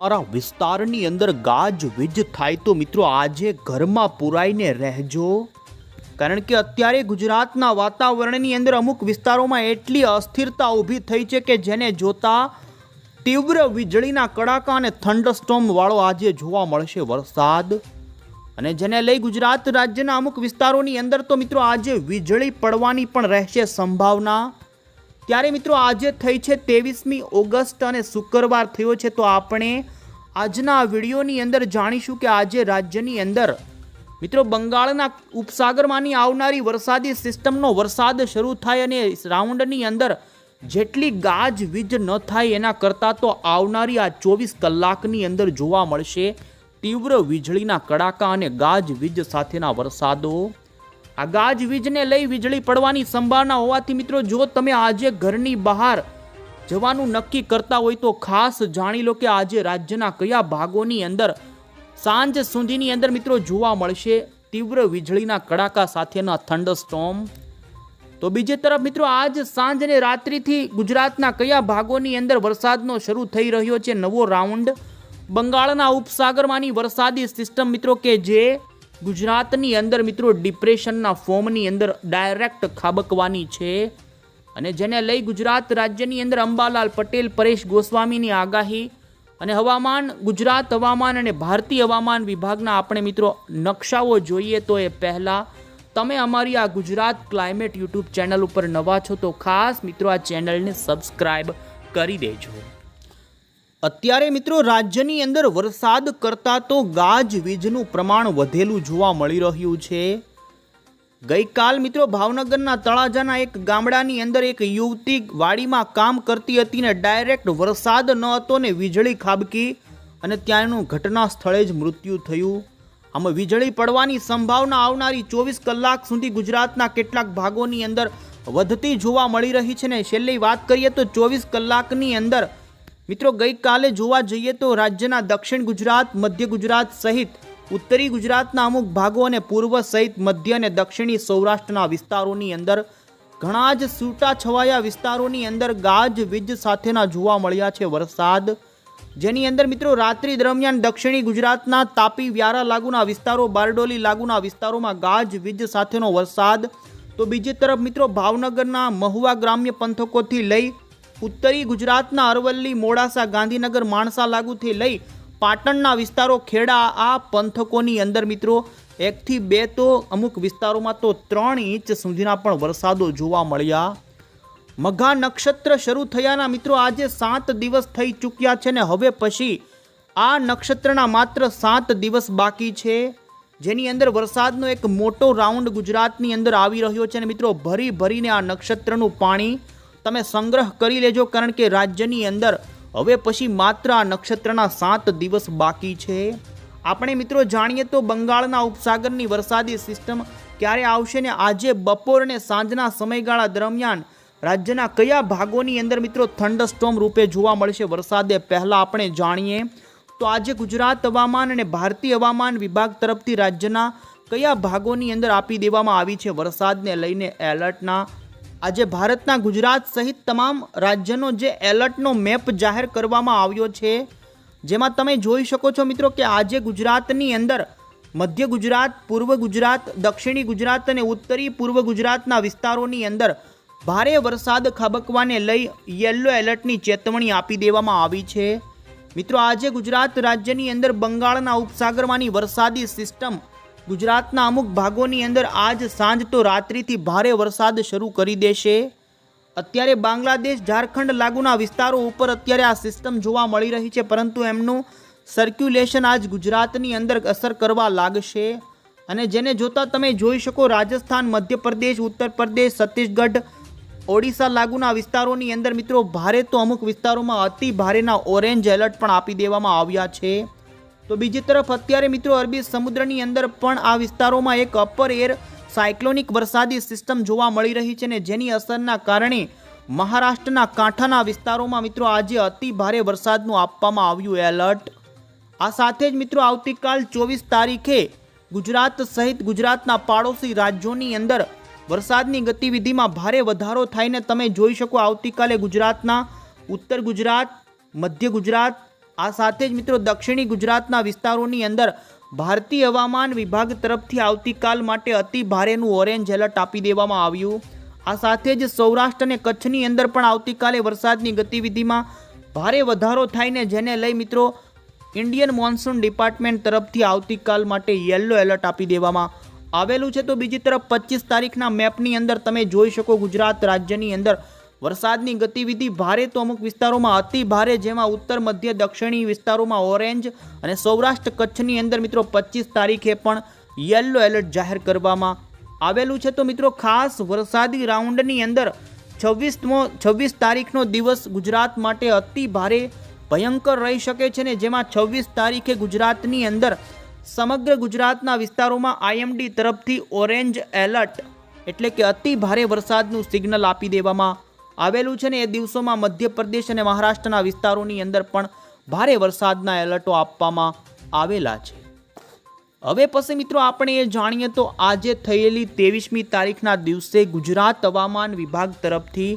તમારા વિસ્તારની અંદર ગાજ વીજ થાય તો મિત્રો આજે ઘરમાં પુરાઈને રહેજો. કારણ કે અત્યારે ગુજરાતના વાતાવરણની અંદર અમુક વિસ્તારોમાં એટલી અસ્થિરતા ઊભી થઈ છે કે જેને જોતા તીવ્ર વીજળીના કડાકા અને થંડરસ્ટોમ વાળો આજે જોવા મળશે વરસાદ. અને જેને લઈ ગુજરાત રાજ્યના અમુક વિસ્તારોની અંદર તો મિત્રો આજે વીજળી પડવાની પણ રહેશે સંભાવના. ત્યારે મિત્રો આજે થઈ છે ત્રેવીસમી ઓગસ્ટ અને શુક્રવાર થયો છે, તો આપણે આજના વિડીયોની અંદર જાણીશું કે આજે રાજ્યની અંદર મિત્રો બંગાળના ઉપસાગરમાંની આવનારી વરસાદી સિસ્ટમનો વરસાદ શરૂ થાય અને રાઉન્ડની અંદર જેટલી ગાજ વીજ ન થાય એના કરતાં તો આવનારી આ ચોવીસ કલાકની અંદર જોવા મળશે તીવ્ર વીજળીના કડાકા અને ગાજ વીજ સાથેના વરસાદો. આ ગાજવીજને લઈ વીજળી પડવાની સંભાવના હોવાથી મિત્રો, જો તમે આજે ઘરની બહાર જવાનું નક્કી કરતા હોય તો ખાસ જાણી લો કે આજે રાજ્યના કયા ભાગોની અંદર સાંજ સુધીની અંદર મિત્રો જોવા મળશે તીવ્ર વીજળીના કડાકા સાથેના થંડરસ્ટોમ તો બીજી તરફ મિત્રો, આજ સાંજ અને રાત્રિથી ગુજરાતના કયા ભાગોની અંદર વરસાદનો શરૂ થઈ રહ્યો છે નવો રાઉન્ડ? બંગાળના ઉપસાગરમાંની વરસાદી સિસ્ટમ મિત્રો કે જે ગુજરાતની અંદર મિત્રો ડિપ્રેશનના ફોર્મની અંદર ડાયરેક્ટ ખાબકવાની છે. અને જેને લઈ ગુજરાત રાજ્યની અંદર અંબાલાલ પટેલ, પરેશ ગોસ્વામીની આગાહી અને હવામાન, ગુજરાત હવામાન અને ભારતીય હવામાન વિભાગના આપણે મિત્રો નકશાઓ જોઈએ તો એ પહેલાં તમે અમારી આ ગુજરાત ક્લાઇમેટ યુટ્યુબ ચેનલ ઉપર નવા છો તો ખાસ મિત્રો આ ચેનલને સબસ્ક્રાઈબ કરી દેજો. અત્યારે મિત્રો રાજ્યની અંદર વરસાદ કરતાં તો ગાજવીજનું પ્રમાણ વધેલું જોવા મળી રહ્યું છે. ગઈકાલ મિત્રો ભાવનગરના તળાજાના એક ગામડાની અંદર એક યુવતી વાડીમાં કામ કરતી હતી ને ડાયરેક્ટ વરસાદ ન હતો ને વીજળી ખાબકી અને ત્યાંનું ઘટના સ્થળે જ મૃત્યુ થયું. આમાં વીજળી પડવાની સંભાવના આવનારી ચોવીસ કલાક સુધી ગુજરાતના કેટલાક ભાગોની અંદર વધતી જોવા મળી રહી છે ને છેલ્લી વાત કરીએ તો ચોવીસ કલાકની અંદર મિત્રો, ગઈકાલે જોવા જઈએ તો રાજ્યના દક્ષિણ ગુજરાત, મધ્ય ગુજરાત સહિત ઉત્તરી ગુજરાતના અમુક ભાગો અને પૂર્વ સહિત મધ્ય અને દક્ષિણી સૌરાષ્ટ્રના વિસ્તારોની અંદર ઘણા જ છવાયા વિસ્તારોની અંદર ગાજ, વીજ સાથેના જોવા મળ્યા છે વરસાદ. જેની અંદર મિત્રો, રાત્રિ દરમિયાન દક્ષિણી ગુજરાતના તાપી, વ્યારા લાગુના વિસ્તારો, બારડોલી લાગુના વિસ્તારોમાં ગાજ, વીજ સાથેનો વરસાદ. તો બીજી તરફ મિત્રો, ભાવનગરના મહુવા ગ્રામ્ય પંથકોથી લઈ ઉત્તરી ગુજરાતના અરવલ્લી, મોડાસા, ગાંધીનગર, માણસા લાગુથી લઈ પાટણના વિસ્તારો ખેડા, આ પંથકોની અંદર મિત્રો, એકથી બે તો અમુક વિસ્તારોમાં તો ત્રણ ઇંચ સુધીના પણ વરસાદો જોવા મળ્યા. મઘા નક્ષત્ર શરૂ થયાના મિત્રો આજે સાત દિવસ થઈ ચૂક્યા છે ને હવે પછી આ નક્ષત્રના માત્ર સાત દિવસ બાકી છે. જેની અંદર વરસાદનો એક મોટો રાઉન્ડ ગુજરાતની અંદર આવી રહ્યો છે અને મિત્રો, ભરી ભરીને આ નક્ષત્રનું પાણી તમે સંગ્રહ કરી લેજો, કારણ કે રાજ્યની અંદર હવે પછી માત્ર આ નક્ષત્રના સાત દિવસ બાકી છે. આપણે મિત્રો જાણીએ તો બંગાળના ઉપસાગરની વરસાદી સિસ્ટમ ક્યારે આવશે ને આજે બપોર અને સાંજના સમયગાળા દરમિયાન રાજ્યના કયા ભાગોની અંદર મિત્રો થંડરસ્ટોમ રૂપે જોવા મળશે વરસાદે પહેલાં આપણે જાણીએ. તો આજે ગુજરાત હવામાન અને ભારતીય હવામાન વિભાગ તરફથી રાજ્યના કયા ભાગોની અંદર આપી દેવામાં આવી છે વરસાદને લઈને એલર્ટના આજે ભારતના ગુજરાત સહિત તમામ રાજ્યનો જે એલર્ટનો મેપ જાહેર કરવામાં આવ્યો છે, જેમાં તમે જોઈ શકો છો મિત્રો કે આજે ગુજરાતની અંદર મધ્ય ગુજરાત, પૂર્વ ગુજરાત, દક્ષિણી ગુજરાત અને ઉત્તરી પૂર્વ ગુજરાતના વિસ્તારોની અંદર ભારે વરસાદ ખાબકવાને લઈ યલો એલર્ટની ચેતવણી આપી દેવામાં આવી છે. મિત્રો, આજે ગુજરાત રાજ્યની અંદર બંગાળના ઉપસાગરમાંની વરસાદી સિસ્ટમ ગુજરાતના અમુક ભાગોની અંદર આજ સાંજ તો રાત્રિથી ભારે વરસાદ શરૂ કરી દેશે. અત્યારે બાંગ્લાદેશ, ઝારખંડ લાગુના વિસ્તારો ઉપર અત્યારે આ સિસ્ટમ જોવા મળી રહી છે, પરંતુ એમનું સર્ક્યુલેશન આજ ગુજરાતની અંદર અસર કરવા લાગશે. અને જેને જોતા તમે જોઈ શકો, રાજસ્થાન, મધ્યપ્રદેશ ઉત્તર પ્રદેશ છત્તીસગઢ, ઓડિશા લાગુના વિસ્તારોની અંદર મિત્રો, ભારે તો અમુક વિસ્તારોમાં અતિ ભારેના ઓરેન્જ એલર્ટ પણ આપી દેવામાં આવ્યા છે. તો બીજી તરફ અત્યારે મિત્રો અરબી સમુદ્રની અંદર પણ આ વિસ્તારોમાં એક અપર એર સાયક્લોનિક વરસાદી સિસ્ટમ જોવા મળી રહી છે ને જેની અસરના કારણે મહારાષ્ટ્રના કાંઠાના વિસ્તારોમાં મિત્રો આજે અતિ ભારે વરસાદનું આપવામાં આવ્યું એલર્ટ આ સાથે જ મિત્રો આવતીકાલ ચોવીસ તારીખે ગુજરાત સહિત ગુજરાતના પાડોશી રાજ્યોની અંદર વરસાદની ગતિવિધિમાં ભારે વધારો થાયને તમે જોઈ શકો આવતીકાલે ગુજરાતના ઉત્તર ગુજરાત, મધ્ય ગુજરાત આ સાથે જ મિત્રો દક્ષિણી ગુજરાતના વિસ્તારોની અંદર ભારતીય હવામાન વિભાગ તરફથી આવતીકાલ માટે અતિ ભારેનું ઓરેન્જ એલર્ટ આપી દેવામાં આવ્યું. આ સાથે જ સૌરાષ્ટ્ર અને કચ્છની અંદર પણ આવતીકાલે વરસાદની ગતિવિધિમાં ભારે વધારો થાય ને જેને લઈ મિત્રો ઇન્ડિયન મોન્સૂન ડિપાર્ટમેન્ટ તરફથી આવતીકાલ માટે યલો એલર્ટ આપી દેવામાં આવેલું છે. તો બીજી તરફ પચીસ તારીખના મેપની અંદર તમે જોઈ શકો ગુજરાત રાજ્યની અંદર વરસાદની ગતિવિધિ ભારે તો અમુક વિસ્તારોમાં અતિ ભારે, જેમાં ઉત્તર, મધ્ય, દક્ષિણી વિસ્તારોમાં ઓરેન્જ અને સૌરાષ્ટ્ર કચ્છની અંદર મિત્રો પચીસ તારીખે પણ યલો એલર્ટ જાહેર કરવામાં આવેલું છે. તો મિત્રો ખાસ વરસાદી રાઉન્ડની અંદર છવ્વીસમો, છવ્વીસ તારીખનો દિવસ ગુજરાત માટે અતિ ભારે ભયંકર રહી શકે છે ને જેમાં છવ્વીસ તારીખે ગુજરાતની અંદર સમગ્ર ગુજરાતના વિસ્તારોમાં આઈએમડી તરફથી ઓરેન્જ એલર્ટ એટલે કે અતિ ભારે વરસાદનું સિગ્નલ આપી દેવામાં આવેલું છે ને એ દિવસોમાં મધ્યપ્રદેશ અને મહારાષ્ટ્રના વિસ્તારોની અંદર પણ ભારે વરસાદના એલર્ટો આપવામાં આવેલા છે. હવે પછી મિત્રો આપણે એ જાણીએ તો આજે થયેલી ત્રેવીસમી તારીખના દિવસે ગુજરાત હવામાન વિભાગ તરફથી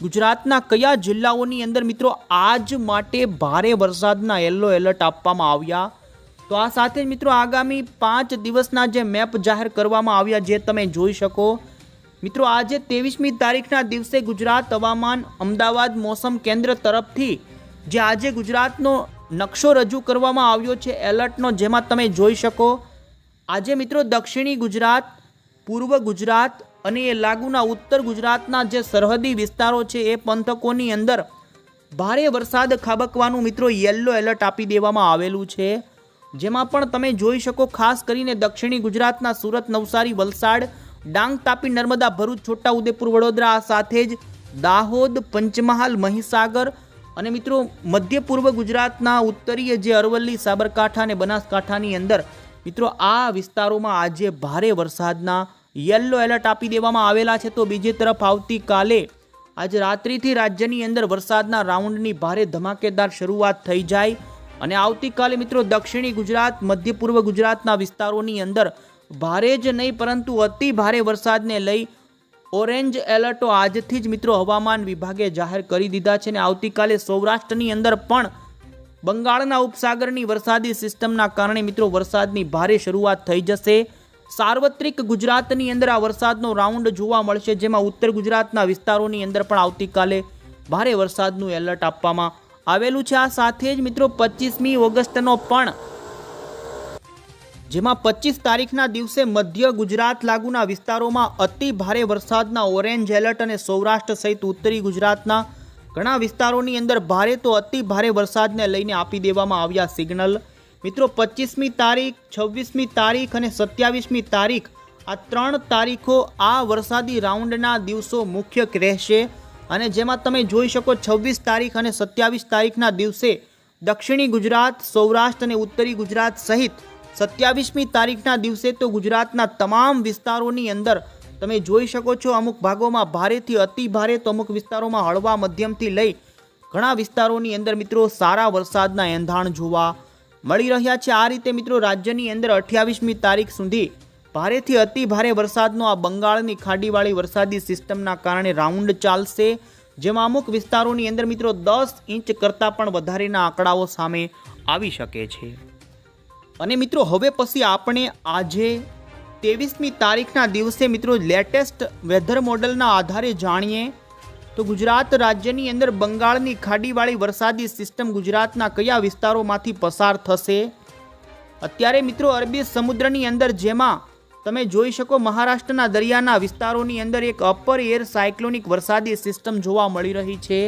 ગુજરાતના કયા જિલ્લાઓની અંદર મિત્રો આજ માટે ભારે વરસાદના યલો એલર્ટ આપવામાં આવ્યા? તો આ સાથે મિત્રો આગામી પાંચ દિવસના જે મેપ જાહેર કરવામાં આવ્યા, જે તમે જોઈ શકો મિત્રો, આજે ત્રેવીસમી તારીખના દિવસે ગુજરાત હવામાન અમદાવાદ મોસમ કેન્દ્ર તરફથી જે આજે ગુજરાતનો નકશો રજૂ કરવામાં આવ્યો છે, એલર્ટનો જેમાં તમે જોઈ શકો. આજે મિત્રો, દક્ષિણી ગુજરાત, પૂર્વ ગુજરાત અને એ લાગુના ઉત્તર ગુજરાતના જે સરહદી વિસ્તારો છે, એ પંથકોની અંદર ભારે વરસાદ ખાબકવાનું મિત્રો યલો એલર્ટ આપી દેવામાં આવેલું છે. જેમાં પણ તમે જોઈ શકો, ખાસ કરીને દક્ષિણી ગુજરાતના સુરત નવસારી વલસાડ ડાંગ તાપી નર્મદા ભરૂચ છોટાઉદેપુર વડોદરા સાથે જ દાહોદ, પંચમહાલ, મહીસાગર અને મિત્રો મધ્ય પૂર્વ ગુજરાતના ઉત્તરીય જે અરવલ્લી સાબરકાંઠા અને બનાસકાંઠાની અંદર, મિત્રો આ વિસ્તારોમાં આજે ભારે વરસાદના યલો એલર્ટ આપી દેવામાં આવેલા છે. તો બીજી તરફ આવતીકાલે આજે રાત્રિથી રાજ્યની અંદર વરસાદના રાઉન્ડની ભારે ધમાકેદાર શરૂઆત થઈ જાય અને આવતીકાલે મિત્રો દક્ષિણી ગુજરાત, મધ્ય પૂર્વ ગુજરાતના વિસ્તારોની અંદર ભારે જ નહીં, પરંતુ અતિ ભારે વરસાદને લઈ ઓરેન્જ એલર્ટો આજથી જ મિત્રો હવામાન વિભાગે જાહેર કરી દીધા છે અને આવતીકાલે સૌરાષ્ટ્રની અંદર પણ બંગાળના ઉપસાગરની વરસાદી સિસ્ટમના કારણે મિત્રો વરસાદની ભારે શરૂઆત થઈ જશે. સાર્વત્રિક ગુજરાતની અંદર આ વરસાદનો રાઉન્ડ જોવા મળશે, જેમાં ઉત્તર ગુજરાતના વિસ્તારોની અંદર પણ આવતીકાલે ભારે વરસાદનું એલર્ટ આપવામાં આવેલું છે. આ સાથે જ મિત્રો પચીસમી ઓગસ્ટનો પણ જેમાં પચીસ તારીખના દિવસે મધ્ય ગુજરાત લાગુના વિસ્તારોમાં અતિ ભારે વરસાદના ઓરેન્જ એલર્ટ અને સૌરાષ્ટ્ર સહિત ઉત્તરી ગુજરાતના ઘણા વિસ્તારોની અંદર ભારે તો અતિ ભારે વરસાદને લઈને આપી દેવામાં આવ્યા સિગ્નલ. મિત્રો, પચીસમી તારીખ, છવ્વીસમી તારીખ અને સત્યાવીસમી તારીખ આ ત્રણ તારીખો આ વરસાદી રાઉન્ડના દિવસો મુખ્ય રહેશે અને જેમાં તમે જોઈ શકો છવ્વીસ તારીખ અને સત્યાવીસ તારીખના દિવસે દક્ષિણી ગુજરાત, સૌરાષ્ટ્ર અને ઉત્તરી ગુજરાત સહિત સત્યાવીસમી તારીખના દિવસે તો ગુજરાતના તમામ વિસ્તારોની અંદર તમે જોઈ શકો છો અમુક ભાગોમાં ભારેથી અતિ ભારે તો અમુક વિસ્તારોમાં હળવા મધ્યમથી લઈ ઘણા વિસ્તારોની અંદર મિત્રો સારા વરસાદના એંધાણ જોવા મળી રહ્યા છે. આ રીતે મિત્રો રાજ્યની અંદર અઠ્યાવીસમી તારીખ સુધી ભારેથી અતિ ભારે વરસાદનો આ બંગાળની ખાડીવાળી વરસાદી સિસ્ટમના કારણે રાઉન્ડ ચાલશે. જેમાં અમુક વિસ્તારોની અંદર મિત્રો દસ ઇંચ કરતાં પણ વધારેના આંકડાઓ સામે આવી શકે છે. અને મિત્રો, હવે પછી આપણે આજે ત્રેવીસમી તારીખના દિવસે મિત્રો લેટેસ્ટ વેધર મોડલના આધારે જાણીએ તો ગુજરાત રાજ્યની અંદર બંગાળની ખાડીવાળી વરસાદી સિસ્ટમ ગુજરાતના કયા વિસ્તારોમાંથી પસાર થશે? અત્યારે મિત્રો, અરબી સમુદ્રની અંદર જેમાં તમે જોઈ શકો મહારાષ્ટ્રના દરિયાના વિસ્તારોની અંદર એક અપર એર સાયક્લોનિક વરસાદી સિસ્ટમ જોવા મળી રહી છે.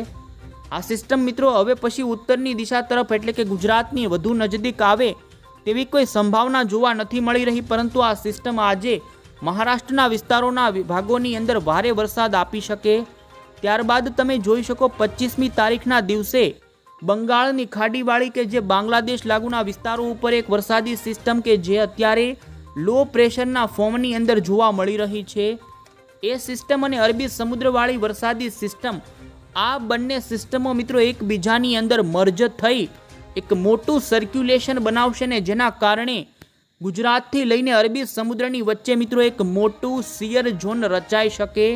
આ સિસ્ટમ મિત્રો, હવે પછી ઉત્તરની દિશા તરફ એટલે કે ગુજરાતની વધુ નજદીક આવે તેવી કોઈ સંભાવના જોવા નથી મળી રહી, પરંતુ આ સિસ્ટમ આજે મહારાષ્ટ્રના વિસ્તારોના ભાગોની અંદર ભારે વરસાદ આપી શકે. ત્યારબાદ તમે જોઈ શકો પચીસમી તારીખના દિવસે બંગાળની ખાડીવાળી કે જે બાંગ્લાદેશ લાગુના વિસ્તારો ઉપર એક વરસાદી સિસ્ટમ કે જે અત્યારે લો પ્રેશરના ફોર્મની અંદર જોવા મળી રહી છે. એ સિસ્ટમ અને અરબી સમુદ્રવાળી વરસાદી સિસ્ટમ આ બંને સિસ્ટમો મિત્રો એકબીજાની અંદર મર્જ થઈ એક મોટું સર્ક્યુલેશન બનાવશે ને જેના કારણે ગુજરાતથી લઈને અરબી સમુદ્રની વચ્ચે મિત્રો એક મોટું સિયર ઝોન રચાઈ શકે.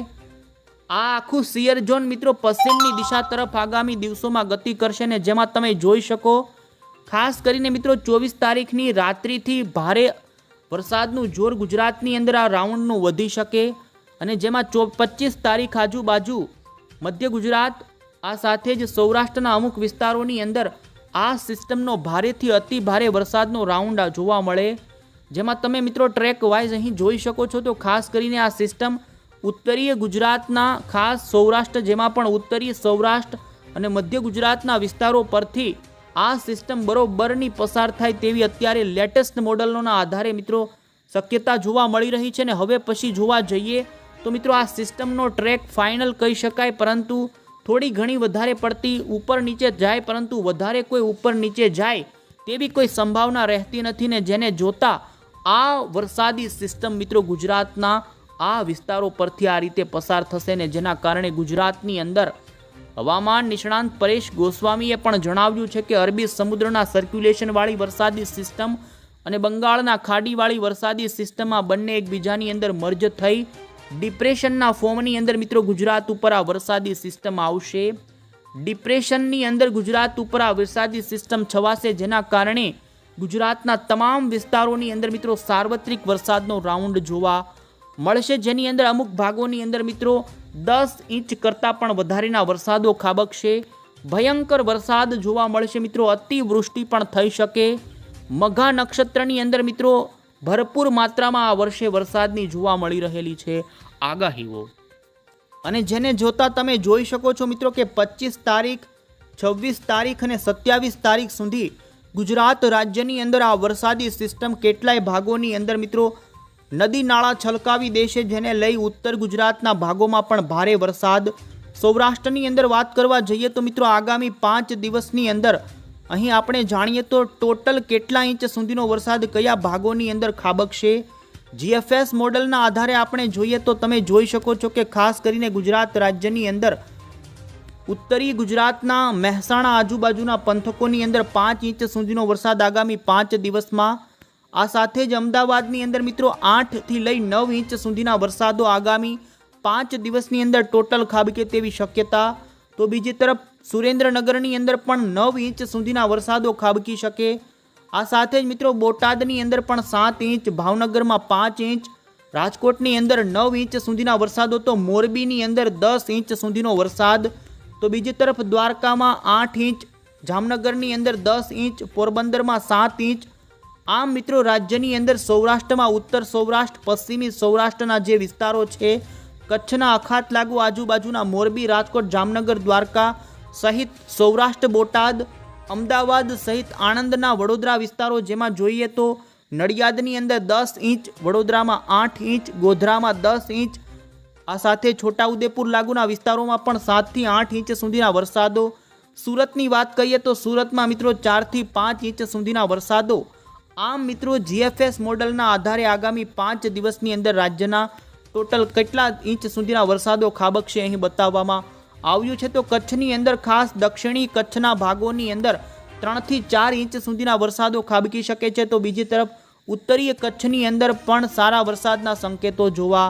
આ આખું સિયર ઝોન મિત્રો પશ્ચિમની દિશા તરફ આગામી દિવસોમાં ગતિ કરશે ને જેમાં તમે જોઈ શકો. ખાસ કરીને મિત્રો ચોવીસ તારીખની રાત્રિથી ભારે વરસાદનું જોર ગુજરાતની અંદર આ રાઉન્ડનું વધી શકે અને જેમાં ચો પચીસ તારીખ આજુબાજુ મધ્ય ગુજરાત, આ સાથે જ સૌરાષ્ટ્રના અમુક વિસ્તારોની અંદર આ સિસ્ટમનો ભારેથી અતિ ભારે વરસાદનો રાઉન્ડ જોવા મળે. જેમાં તમે મિત્રો ટ્રેક વાઇઝ અહીં જોઈ શકો છો તો ખાસ કરીને આ સિસ્ટમ ઉત્તરીય ગુજરાતના, ખાસ સૌરાષ્ટ્ર જેમાં પણ ઉત્તરીય સૌરાષ્ટ્ર અને મધ્ય ગુજરાતના વિસ્તારો પરથી આ સિસ્ટમ બરોબરની પસાર થાય તેવી અત્યારે લેટેસ્ટ મોડલોના આધારે મિત્રો શક્યતા જોવા મળી રહી છે ને હવે પછી જોવા જઈએ તો મિત્રો આ સિસ્ટમનો ટ્રેક ફાઇનલ કહી શકાય, પરંતુ થોડી ઘણી વધારે પડતી ઉપર નીચે જાય, પરંતુ વધારે કોઈ ઉપર નીચે જાય તેવી કોઈ સંભાવના રહેતી નથી ને જેને જોતા આ વરસાદી સિસ્ટમ મિત્રો ગુજરાતના આ વિસ્તારો પરથી આ રીતે પસાર થશે ને જેના કારણે ગુજરાતની અંદર હવામાન નિષ્ણાંત પરેશ ગોસ્વામીએ પણ જણાવ્યું છે કે અરબી સમુદ્રના સર્ક્યુલેશનવાળી વરસાદી સિસ્ટમ અને બંગાળના ખાડીવાળી વરસાદી સિસ્ટમમાં બંને એકબીજાની અંદર મર્જ થઈ ડિપ્રેશનના ફોર્મની અંદર મિત્રો ગુજરાત ઉપર આ વરસાદી સિસ્ટમ આવશે. ડિપ્રેશનની અંદર ગુજરાત ઉપર આ વરસાદી સિસ્ટમ છવાશે જેના કારણે ગુજરાતના તમામ વિસ્તારોની અંદર મિત્રો સાર્વત્રિક વરસાદનો રાઉન્ડ જોવા મળશે. જેની અંદર અમુક ભાગોની અંદર મિત્રો દસ ઇંચ કરતાં પણ વધારેના વરસાદો ખાબકશે. ભયંકર વરસાદ જોવા મળશે મિત્રો. અતિવૃષ્ટિ પણ થઈ શકે. મઘા નક્ષત્રની અંદર મિત્રો ભરપૂર માત્રામાં આ વર્ષે વરસાદની જોવા મળી રહેલી છે આગાહીઓ. અને જેને જોતા તમે જોઈ શકો છો મિત્રો કે પચીસ તારીખ, છવ્વીસ તારીખ અને સત્યાવીસ તારીખ સુધી ગુજરાત રાજ્યની અંદર આ વરસાદી સિસ્ટમ કેટલાય ભાગોની અંદર મિત્રો નદી નાળા છલકાવી દેશે, જેને લઈ ઉત્તર ગુજરાતના ભાગોમાં પણ ભારે વરસાદ. સૌરાષ્ટ્રની અંદર વાત કરવા જઈએ તો મિત્રો આગામી પાંચ દિવસની અંદર અહીં આપણે જાણીએ તો ટોટલ કેટલા ઇંચ સુધીનો વરસાદ કયા ભાગોની અંદર ખાબકશે? જીએફએસ મોડલના આધારે આપણે જોઈએ તો તમે જોઈ શકો છો કે ખાસ કરીને ગુજરાત રાજ્યની અંદર ઉત્તરી ગુજરાતના મહેસાણા આજુબાજુના પંથકોની અંદર પાંચ ઇંચ સુધીનો વરસાદ આગામી પાંચ દિવસમાં. આ સાથે જ અમદાવાદની અંદર મિત્રો આઠથી લઈ નવ ઇંચ સુધીના વરસાદો આગામી પાંચ દિવસની અંદર ટોટલ ખાબકે તેવી શક્યતા. તો બીજી તરફ સુરેન્દ્રનગરની અંદર પણ નવ ઇંચ સુધીના વરસાદો ખાબકી શકે. આ સાથે જ મિત્રો બોટાદની અંદર પણ સાત ઇંચ, ભાવનગરમાં પાંચ ઇંચ, રાજકોટની અંદર નવ ઇંચ સુધીના વરસાદો તો મોરબીની અંદર દસ ઇંચ સુધીનો વરસાદ. તો બીજી તરફ દ્વારકામાં આઠ ઇંચ, જામનગરની અંદર દસ ઇંચ, પોરબંદરમાં સાત ઇંચ. આમ મિત્રો રાજ્યની અંદર સૌરાષ્ટ્રમાં ઉત્તર સૌરાષ્ટ્ર, પશ્ચિમી સૌરાષ્ટ્રના જે વિસ્તારો છે, કચ્છના અખાત લાગુ આજુબાજુના મોરબી, રાજકોટ, જામનગર, દ્વારકા સહિત સૌરાષ્ટ્ર, બોટાદ, અમદાવાદ સહિત આણંદના વડોદરા વિસ્તારો જેમાં જોઈએ તો નડિયાદની અંદર દસ ઇંચ, વડોદરામાં આઠ ઇંચ, ગોધરામાં દસ ઇંચ, આ સાથે છોટાઉદેપુર લાગુના વિસ્તારોમાં પણ સાતથી આઠ ઇંચ સુધીના વરસાદો. સુરતની વાત કરીએ તો સુરતમાં મિત્રો ચારથી પાંચ ઇંચ સુધીના વરસાદો. આમ મિત્રો જીએફએસ મોડલના આધારે આગામી પાંચ દિવસની અંદર રાજ્યના ટોટલ કેટલા ઇંચ સુધીના વરસાદો ખાબકશે અહીં બતાવવામાં આવ્યું છે તો કચ્છની અંદર ખાસ દક્ષિણી કચ્છના ભાગોની અંદર ત્રણથી ચાર ઇંચ સુધીના વરસાદો ખાબકી શકે છે. તો બીજી તરફ ઉત્તરીય કચ્છની અંદર પણ સારા વરસાદના સંકેતો જોવા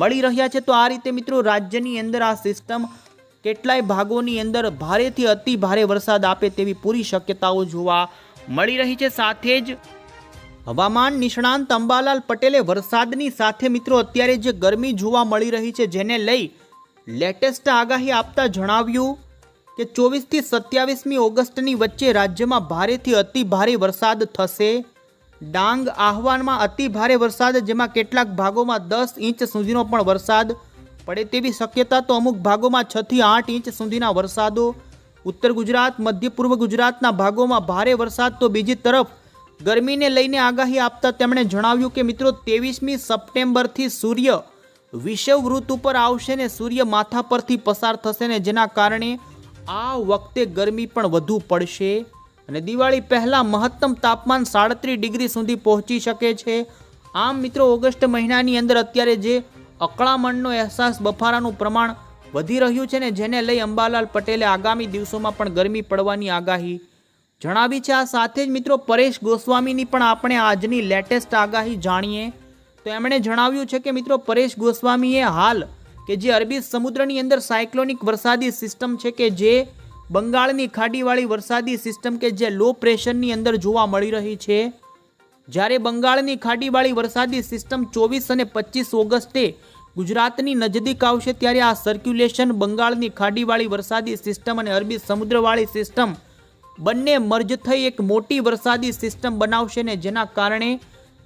મળી રહ્યા છે. તો આ રીતે મિત્રો રાજ્યની અંદર આ સિસ્ટમ કેટલાય ભાગોની અંદર ભારેથી અતિ ભારે વરસાદ આપે તેવી પૂરી શક્યતાઓ જોવા મળી રહી છે. સાથે જ હવામાન નિષ્ણાંત અંબાલાલ પટેલે વરસાદની સાથે મિત્રો અત્યારે જે ગરમી જોવા મળી રહી છે, જેને લઈ લેટેસ્ટ આગાહી આપતા જણાવ્યું કે ચોવીસથી સત્યાવીસમી ઓગસ્ટની વચ્ચે રાજ્યમાં ભારેથી અતિ ભારે વરસાદ થશે. ડાંગ આહવાનમાં અતિ ભારે વરસાદ, જેમાં કેટલાક ભાગોમાં દસ ઇંચ સુધીનો પણ વરસાદ પડે તેવી શક્યતા તો અમુક ભાગોમાં છથી આઠ ઇંચ સુધીના વરસાદો. ઉત્તર ગુજરાત, મધ્ય પૂર્વ ગુજરાતના ભાગોમાં ભારે વરસાદ તો બીજી તરફ ગરમીને લઈને આગાહી આપતા તેમણે જણાવ્યું કે મિત્રો, ત્રેવીસમી સપ્ટેમ્બરથી સૂર્ય વિષવવૃત્ત ઉપર આવશે ને સૂર્ય માથા પરથી પસાર થશે ને જેના કારણે આ વખતે ગરમી પણ વધુ પડશે અને દિવાળી પહેલાં મહત્તમ તાપમાન સાડત્રીસ ડિગ્રી સુધી પહોંચી શકે છે. આમ મિત્રો, ઓગસ્ટ મહિનાની અંદર અત્યારે જે અકળામણનો અહેસાસ બફારાનું પ્રમાણ વધી રહ્યું છે ને જેને લઈ અંબાલાલ પટેલે આગામી દિવસોમાં પણ ગરમી પડવાની આગાહી જણાવી છે. આ સાથે જ મિત્રો, પરેશ ગોસ્વામીની પણ આપણે આજની લેટેસ્ટ આગાહી જાણીએ. તો એમણે જણાવ્યું છે કે મિત્રો, પરેશ ગોસ્વામીએ હાલ કે જે અરબી સમુદ્રની અંદર સાયક્લોનિક વરસાદી સિસ્ટમ છે કે જે બંગાળની ખાડીવાળી વરસાદી સિસ્ટમ કે જે લો પ્રેશરની અંદર જોવા મળી રહી છે, જ્યારે બંગાળની ખાડીવાળી વરસાદી સિસ્ટમ ચોવીસ અને પચીસ ઓગસ્ટે ગુજરાતની નજીક આવશે, ત્યારે આ સર્ક્યુલેશન બંગાળની ખાડીવાળી વરસાદી સિસ્ટમ અને અરબી સમુદ્રવાળી સિસ્ટમ બંને મર્જ થઈ એક મોટી વરસાદી સિસ્ટમ બનાવશે ને જેના કારણે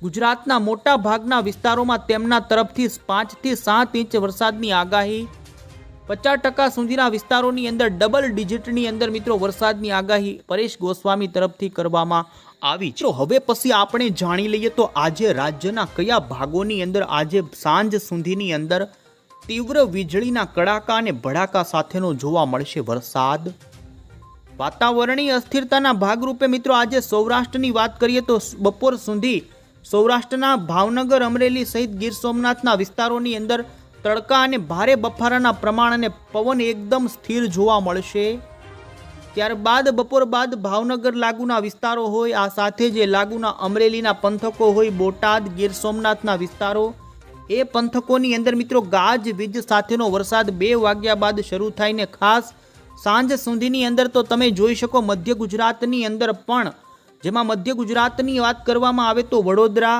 ગુજરાતના મોટા ભાગના વિસ્તારોમાં તેમના તરફથી પાંચથી સાત ઇંચ વરસાદની આગાહી. પચાસ ટકા સુધીના વિસ્તારોની અંદર ડબલ ડિજિટની અંદર મિત્રો વરસાદની આગાહી પરેશ ગોસ્વામી તરફથી કરવામાં આવી છે. હવે પછી આપણે જાણી લઈએ તો આજે રાજ્યના કયા ભાગોની અંદર આજે સાંજ સુધીની અંદર તીવ્ર વીજળીના કડાકા અને ભડાકા સાથેનો જોવા મળશે વરસાદ. વાતાવરણીય અસ્થિરતાના ભાગરૂપે મિત્રો આજે સૌરાષ્ટ્રની વાત કરીએ તો બપોર સુધી સૌરાષ્ટ્રના ભાવનગર અમરેલી સહિત ગીર સોમનાથના વિસ્તારોની અંદર તડકા અને ભારે બફારાના પ્રમાણ અને પવન એકદમ સ્થિર જોવા મળશે. ત્યારબાદ બપોર બાદ ભાવનગર લાગુના વિસ્તારો હોય, આ સાથે જે લાગુના અમરેલીના પંથકો હોય, બોટાદ, ગીર સોમનાથના વિસ્તારો, એ પંથકોની અંદર મિત્રો ગાજ, વીજ સાથેનો વરસાદ બે વાગ્યા બાદ શરૂ થાય ને ખાસ સાંજ સુધીની અંદર તો તમે જોઈ શકો મધ્ય ગુજરાતની અંદર પણ જેમાં મધ્ય ગુજરાતની વાત કરવામાં આવે તો વડોદરા,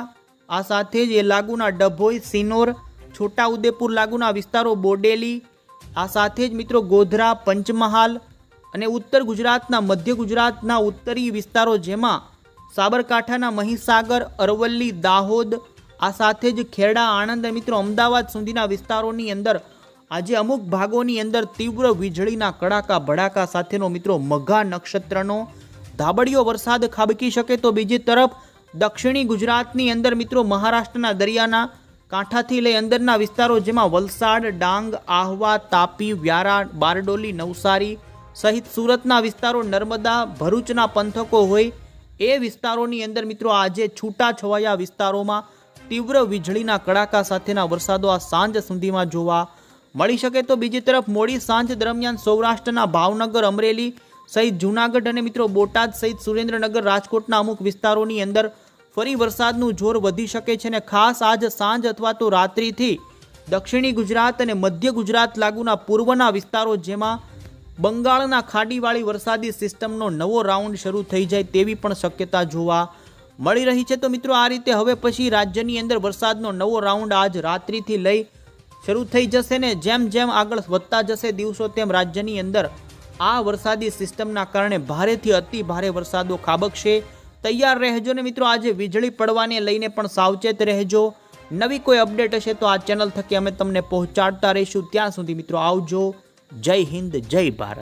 આ સાથે જ એ લાગુના ડભોઈ, સિનોર, છોટાઉદેપુર લાગુના વિસ્તારો બોડેલી, આ સાથે જ મિત્રો ગોધરા, પંચમહાલ અને ઉત્તર ગુજરાતના, મધ્ય ગુજરાતના ઉત્તરી વિસ્તારો જેમાં સાબરકાંઠાના મહીસાગર, અરવલ્લી, દાહોદ, આ સાથે જ ખેડા આણંદ મિત્રો અમદાવાદ સુધીના વિસ્તારોની અંદર આજે અમુક ભાગોની અંદર તીવ્ર વીજળીના કડાકા ભડાકા સાથેનો મિત્રો મઘા નક્ષત્રનો ધાબળિયો વરસાદ ખાબકી શકે તો બીજી તરફ દક્ષિણી ગુજરાતની અંદર મિત્રો મહારાષ્ટ્રના દરિયાના કાંઠાથી લઈ અંદરના વિસ્તારો જેમાં વલસાડ, ડાંગ, આહવા, તાપી, વ્યારા, બારડોલી, નવસારી સહિત સુરતના વિસ્તારો નર્મદા, ભરૂચના પંથકો હોય એ વિસ્તારોની અંદર મિત્રો આજે છૂટા છવાયા વિસ્તારોમાં તીવ્ર વીજળીના કડાકા સાથેના વરસાદો આ સાંજ સુધીમાં જોવા મળી શકે તો બીજી તરફ મોડી સાંજ દરમિયાન સૌરાષ્ટ્રના ભાવનગર, અમરેલી સહિત જૂનાગઢ અને મિત્રો બોટાદ સહિત સુરેન્દ્રનગર, રાજકોટના અમુક વિસ્તારોની અંદર ફરી વરસાદનું જોર વધી શકે છે અને ખાસ આજ સાંજ અથવા તો રાત્રિથી દક્ષિણી ગુજરાત અને મધ્ય ગુજરાત લાગુના પૂર્વના વિસ્તારો જેમાં બંગાળના ખાડીવાળી વરસાદી સિસ્ટમનો નવો રાઉન્ડ શરૂ થઈ જાય તેવી પણ શક્યતા જોવા મળી રહી છે. તો મિત્રો આ રીતે હવે પછી રાજ્યની અંદર વરસાદનો નવો રાઉન્ડ આજ રાત્રિથી લઈ શરૂ થઈ જશે ને જેમ જેમ આગળ વધતા જશે દિવસો તેમ રાજ્યની અંદર આ વરસાદી સિસ્ટમના કારણે ભારેથી અતિ ભારે વરસાદો ખાબકશે. તૈયાર રહેજો ને મિત્રો, આજે વીજળી પડવાને લઈને પણ સાવચેત રહેજો. નવી કોઈ અપડેટ હશે તો આ ચેનલ થકી અમે તમને પહોંચાડતા રહીશું. ત્યાં સુધી મિત્રો આવજો. જય હિન્દ, જય ભારત.